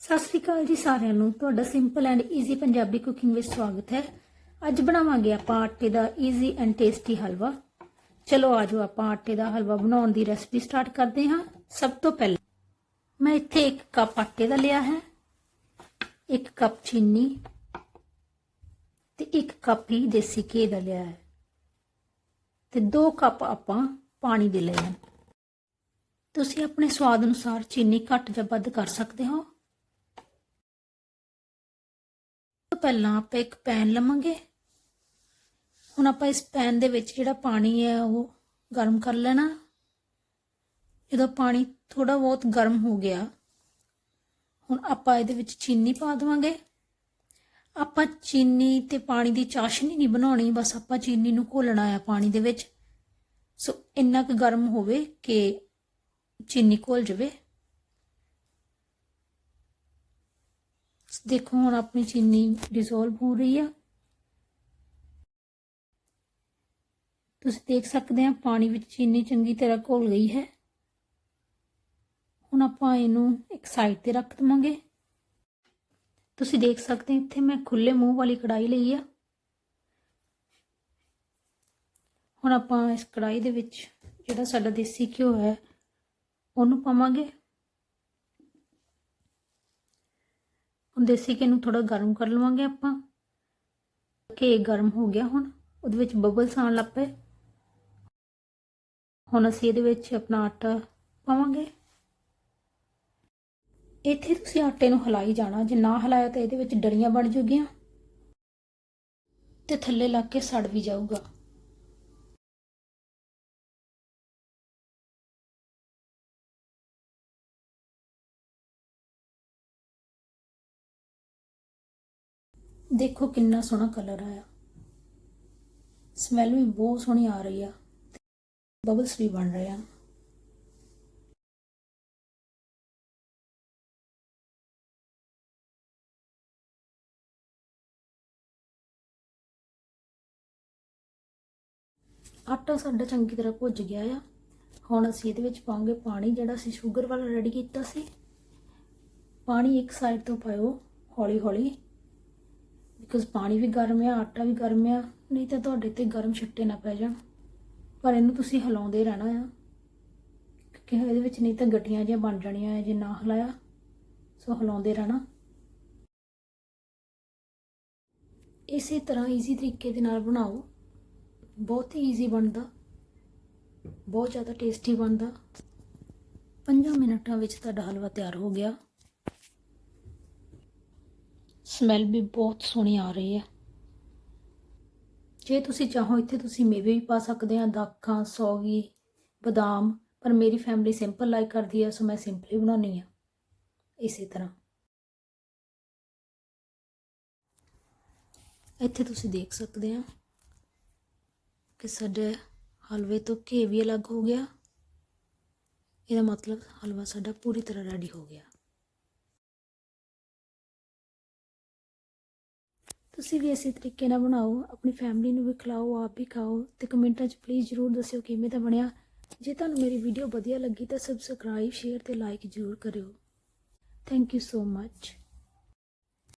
ਸਤਿ ਸ੍ਰੀ ਅਕਾਲ ਜੀ ਸਾਰਿਆਂ ਨੂੰ। ਤੁਹਾਡਾ simple and easy Punjabi cooking ਵਿੱਚ ਸਵਾਗਤ ਹੈ। ਅੱਜ ਬਣਾਵਾਂਗੇ ਆਪਾਂ ਆਟੇ ਦਾ ਈਜ਼ੀ ਐਂਡ ਟੇਸਟੀ ਹਲਵਾ। ਚਲੋ ਆਜੋ ਆਪਾਂ ਆਟੇ ਦਾ ਹਲਵਾ ਬਣਾਉਣ ਦੀ ਰੈਸਪੀ ਸਟਾਰਟ ਕਰਦੇ ਹਾਂ। ਸਭ ਤੋਂ ਪਹਿਲਾਂ ਮੈਂ ਇੱਥੇ 1 ਕੱਪ ਆਟੇ ਦਾ ਲਿਆ ਹੈ 1 ਕੱਪ ਚੀਨੀ ਤੇ 1 ਕੱਪ ਹੀ ਦੇਸੀ ਘੀ ਦਾ ਲਿਆ ਹੈ। ਤੇ 2 ਕੱਪ ਆਪਾਂ ਪਾਣੀ ਦੇ ਲਏ ਹਨ। ਤੁਸੀਂ ਆਪਣੇ ਸਵਾਦ ਅਨੁਸਾਰ ਚੀਨੀ ਘੱਟ ਜਾਂ ਵੱਧ ਕਰ ਸਕਦੇ ਹੋ। ਪਹਿਲਾਂ ਆਪਾਂ ਇੱਕ ਪੈਨ ਲਵਾਂਗੇ। ਹੁਣ ਆਪਾਂ ਇਸ ਪੈਨ ਦੇ ਵਿੱਚ ਜਿਹੜਾ ਪਾਣੀ ਹੈ ਉਹ ਗਰਮ ਕਰ ਲੈਣਾ। ਜਦੋਂ ਪਾਣੀ ਥੋੜਾ ਬਹੁਤ ਗਰਮ ਹੋ ਗਿਆ, ਹੁਣ ਆਪਾਂ ਇਹਦੇ ਵਿੱਚ ਚੀਨੀ ਪਾ ਦੇਵਾਂਗੇ। ਆਪਾਂ ਚੀਨੀ ਤੇ ਪਾਣੀ ਦੀ ਚਾਸ਼ਨੀ ਨਹੀਂ ਬਣਾਉਣੀ, ਬਸ ਆਪਾਂ ਚੀਨੀ ਨੂੰ ਘੋਲਣਾ ਹੈ ਪਾਣੀ ਦੇ ਵਿੱਚ। ਸੋ ਇੰਨਾ ਕੁ ਗਰਮ ਹੋਵੇ ਕਿ ਚੀਨੀ ਘੁਲ ਜਾਵੇ। ਦੇਖੋ, ਹੁਣ ਆਪਣੀ ਚੀਨੀ ਡਿਸੋਲਵ ਹੋ ਰਹੀ ਆ। ਤੁਸੀਂ ਦੇਖ ਸਕਦੇ ਆ, ਪਾਣੀ ਵਿੱਚ ਚੀਨੀ ਚੰਗੀ ਤਰ੍ਹਾਂ ਘੋਲ ਗਈ ਹੈ। ਹੁਣ ਆਪਾਂ ਇਹਨੂੰ ਇੱਕ ਸਾਈਡ ਤੇ ਰੱਖ ਦਵਾਂਗੇ। ਤੁਸੀਂ ਦੇਖ ਸਕਦੇ ਹੋ ਇੱਥੇ ਮੈਂ ਖੁੱਲੇ ਮੂੰਹ ਵਾਲੀ ਕੜਾਈ ਲਈ ਆ। ਹੁਣ ਆਪਾਂ ਇਸ ਕੜਾਈ ਦੇ ਵਿੱਚ ਜਿਹੜਾ ਸਾਡਾ ਦੇਸੀ ਘਿਓ ਹੈ, ਉਹਨੂੰ ਪਾਵਾਂਗੇ। ਹੁਣ ਦੇਸੀ ਘੇ ਨੂੰ ਥੋੜਾ ਗਰਮ ਕਰ ਲਵਾਂਗੇ ਆਪਾਂ। ਘੇ ਗਰਮ ਹੋ ਗਿਆ ਹੁਣ, ਉਹਦੇ ਵਿੱਚ ਬਬਲਸ ਆਉਣ ਲੱਗ ਪਏ। ਹੁਣ ਅਸੀਂ ਇਹਦੇ ਵਿੱਚ ਆਪਣਾ ਆਟਾ ਪਾਵਾਂਗੇ। ਇੱਥੇ ਤੁਸੀਂ ਆਟੇ ਨੂੰ ਹਿਲਾਈ ਜਾਣਾ, ਜੇ ਨਾ ਹਿਲਾਇਆ ਤਾਂ ਇਹਦੇ ਵਿੱਚ ਡਰੀਆਂ ਬਣ ਜੂਗੀਆਂ ਤੇ ਥੱਲੇ ਲੱਗ ਕੇ ਸੜ ਵੀ ਜਾਊਗਾ। ਦੇਖੋ ਕਿੰਨਾ ਸੋਹਣਾ ਕਲਰ ਆਇਆ। ਸਮੈਲ ਵੀ ਬਹੁਤ ਸੋਹਣੀ ਆ ਰਹੀ ਆ। ਬਬਲਸ ਵੀ ਬਣ ਰਹੇ ਆ। ਆਟਾ ਸਾਡਾ ਚੰਗੀ ਤਰ੍ਹਾਂ ਭੁੱਜ ਗਿਆ ਆ। ਹੁਣ ਅਸੀਂ ਇਹਦੇ ਵਿੱਚ ਪਾਵਾਂਗੇ ਪਾਣੀ, ਜਿਹੜਾ ਅਸੀਂ ਸ਼ੂਗਰ ਵਾਲਾ ਰੈਡੀ ਕੀਤਾ ਸੀ। ਪਾਣੀ ਇੱਕ ਸਾਈਡ ਤੋਂ ਪਾਇਓ ਹੌਲੀ ਹੌਲੀ ਬਿਕਾਜ਼ ਪਾਣੀ ਵੀ ਗਰਮ ਆ, ਆਟਾ ਵੀ ਗਰਮ ਆ, ਨਹੀਂ ਤਾਂ ਤੁਹਾਡੇ ਤੇ ਗਰਮ ਛਿੱਟੇ ਨਾ ਪੈ ਜਾਣ। ਪਰ ਇਹਨੂੰ ਤੁਸੀਂ ਹਿਲਾਉਂਦੇ ਰਹਿਣਾ ਆ। ਕਿਉਂਕਿ ਇਹਦੇ ਵਿੱਚ ਨਹੀਂ ਤਾਂ ਗੱਟੀਆਂ ਜਿਹੀਆਂ ਬਣ ਜਾਣੀਆਂ ਆ, ਜੇ ਨਾ ਹਿਲਾਇਆ, ਸੋ ਹਿਲਾਉਂਦੇ ਰਹਿਣਾ। ਇਸੇ ਤਰ੍ਹਾਂ ਈਜ਼ੀ ਤਰੀਕੇ ਦੇ ਨਾਲ ਬਣਾਓ। ਬਹੁਤ ਹੀ ਈਜ਼ੀ ਬਣਦਾ। ਬਹੁਤ ਜ਼ਿਆਦਾ ਟੇਸਟੀ ਬਣਦਾ। 5 ਮਿੰਟਾਂ ਵਿੱਚ ਤੁਹਾਡਾ ਹਲਵਾ ਤਿਆਰ ਹੋ ਗਿਆ। ਸਮੈਲ ਵੀ ਬਹੁਤ ਸੋਹਣੀ ਆ ਰਹੀ ਹੈ। ਜੇ ਤੁਸੀਂ ਚਾਹੋ ਇੱਥੇ ਤੁਸੀਂ ਮੇਵੇ ਵੀ ਪਾ ਸਕਦੇ ਆ, ਦਾਖਾਂ, ਸੌਗੀ, ਬਦਾਮ, ਪਰ ਮੇਰੀ ਫੈਮਿਲੀ ਸਿੰਪਲ ਲਾਈਕ ਕਰਦੀ ਹੈ ਸੋ ਮੈਂ ਸਿੰਪਲੀ ਬਣਾਉਣੀ ਆ ਇਸੇ ਤਰ੍ਹਾਂ। ਇੱਥੇ ਤੁਸੀਂ ਦੇਖ ਸਕਦੇ ਆ ਕਿ ਸਾਡੇ ਹਲਵੇ ਤੋਂ ਘੇ ਵੀ ਅਲੱਗ ਹੋ ਗਿਆ। ਇਹਦਾ ਮਤਲਬ ਹਲਵਾ ਸਾਡਾ ਪੂਰੀ ਤਰ੍ਹਾਂ ਰੈਡੀ ਹੋ ਗਿਆ। ਤੁਸੀਂ ਵੀ ਇਸੇ ਤਰੀਕੇ ਨਾਲ ਬਣਾਓ, ਆਪਣੀ ਫੈਮਿਲੀ ਨੂੰ ਵੀ ਖਿਲਾਓ, ਆਪ ਵੀ ਖਾਓ ਤੇ ਕਮੈਂਟਾਂ 'ਚ ਪਲੀਜ਼ ਜਰੂਰ ਦੱਸਿਓ ਕਿਵੇਂ ਦਾ ਬਣਿਆ। ਜੇ ਤੁਹਾਨੂੰ ਮੇਰੀ ਵੀਡੀਓ ਵਧੀਆ ਲੱਗੀ ਤਾਂ ਸਬਸਕ੍ਰਾਈਬ ਸ਼ੇਅਰ ਤੇ ਲਾਈਕ ਜਰੂਰ ਕਰਿਓ। Thank you so much